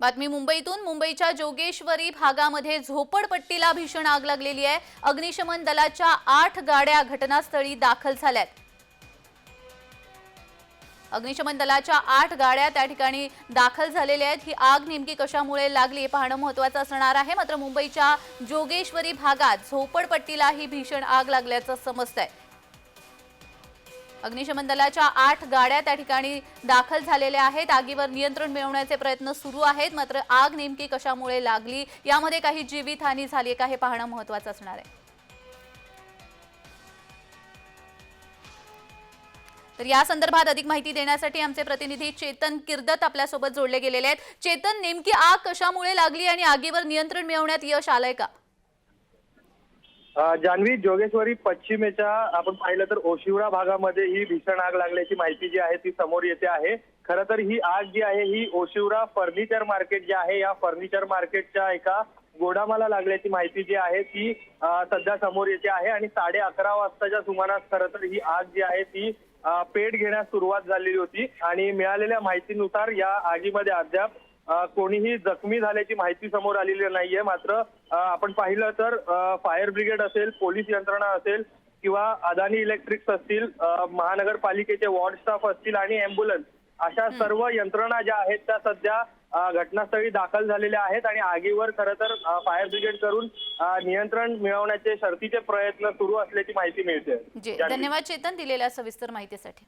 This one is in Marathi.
बातमी मुंबईतून. मुंबईच्या जोगेश्वरी भागामध्ये झोपडपट्टीला भीषण आग लागलेली आहे. अग्निशमन दलाच्या आठ गाड्या घटनास्थळी दाखल झाल्यात. अग्निशमन दलाच्या आठ गाड्या त्या ठिकाणी दाखल झालेल्या आहेत. ही आग नेमकी कशामुळे लागली हे पाहणं महत्वाचं असणार आहे. मात्र मुंबईच्या जोगेश्वरी भागात झोपडपट्टीला ही भीषण आग लागल्याचं समजतंय. अग्निशमन दलाच्या आठ गाड्या त्या ठिकाणी दाखल झालेल्या आहेत. आगीवर नियंत्रण मिळवण्याचे प्रयत्न सुरू आहेत. मात्र आग नेमकी कशामुळे लागली? यामध्ये काही जीवितहानी झाली का? हे पाहणं महत्वाचं असणार आहे. तर या संदर्भात अधिक माहिती देण्यासाठी आमचे प्रतिनिधी चेतन किर्दत आपल्यासोबत जोडले गेलेले आहेत. चेतन नेमकी आग कशामुळे लागली आणि आगीवर नियंत्रण मिळवण्यात यश आलंय का? जान्हवी जोगेश्वरी पश्चिमेच्या आपण पाहिलं तर ओशिवरा भागामध्ये ही भीषण आग लागल्याची माहिती जी आहे ती समोर येते आहे. खरं तर ही आग जी आहे ही ओशिवरा फर्निचर मार्केट जे आहे या फर्निचर मार्केटच्या एका गोडामाला लागल्याची माहिती जी आहे ती सध्या समोर येते आहे. आणि साडे अकरा वाजताच्या सुमारास खरं तर ही आग जी आहे ती पेट घेण्यास सुरुवात झालेली होती. आणि मिळालेल्या माहितीनुसार या आगीमध्ये अद्याप कोणीही जखमी झाल्याची माहिती समोर आलेली नाहीये. मात्र आपण पाहिलं तर फायर ब्रिगेड असेल पोलीस यंत्रणा असेल किंवा अदानी इलेक्ट्रिक्स असतील महानगरपालिकेचे वॉर्ड स्टाफ असतील आणि अँब्युलन्स अशा सर्व यंत्रणा ज्या आहेत त्या सध्या घटनास्थळी दाखल झालेल्या आहेत आणि आगीवर खरं तर फायर ब्रिगेड करून नियंत्रण मिळवण्याचे शर्थीचे प्रयत्न सुरू असल्याची माहिती मिळते. धन्यवाद चेतन दिलेल्या सविस्तर माहितीसाठी.